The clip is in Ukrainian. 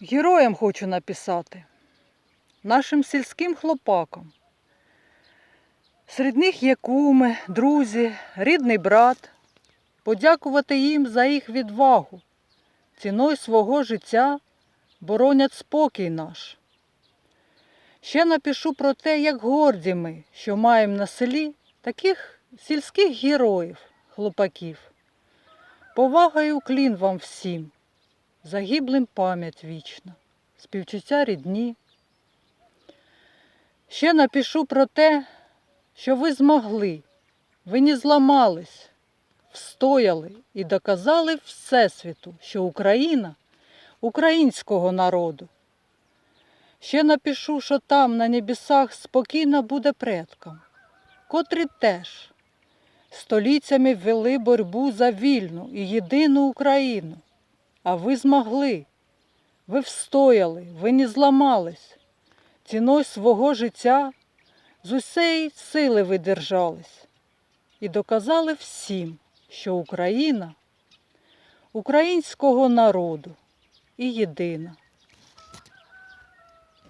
Героям хочу написати, нашим сільським хлопакам. Серед них є куми, друзі, рідний брат. Подякувати їм за їх відвагу. Ціною свого життя боронять спокій наш. Ще напишу про те, як горді ми, що маємо на селі таких сільських героїв, хлопаків. Повага і уклін вам всім, загиблим пам'ять вічна, співчуття рідні. Ще напишу про те, що ви змогли, ви не зламались, встояли і доказали Всесвіту, що Україна українського народу. Ще напишу, що там на небесах спокійно буде предкам, котрі теж століттями вели боротьбу за вільну і єдину Україну. А ви змогли, ви встояли, ви не зламались, ціною свого життя з усієї сили ви держались. І доказали всім, що Україна українського народу і єдина.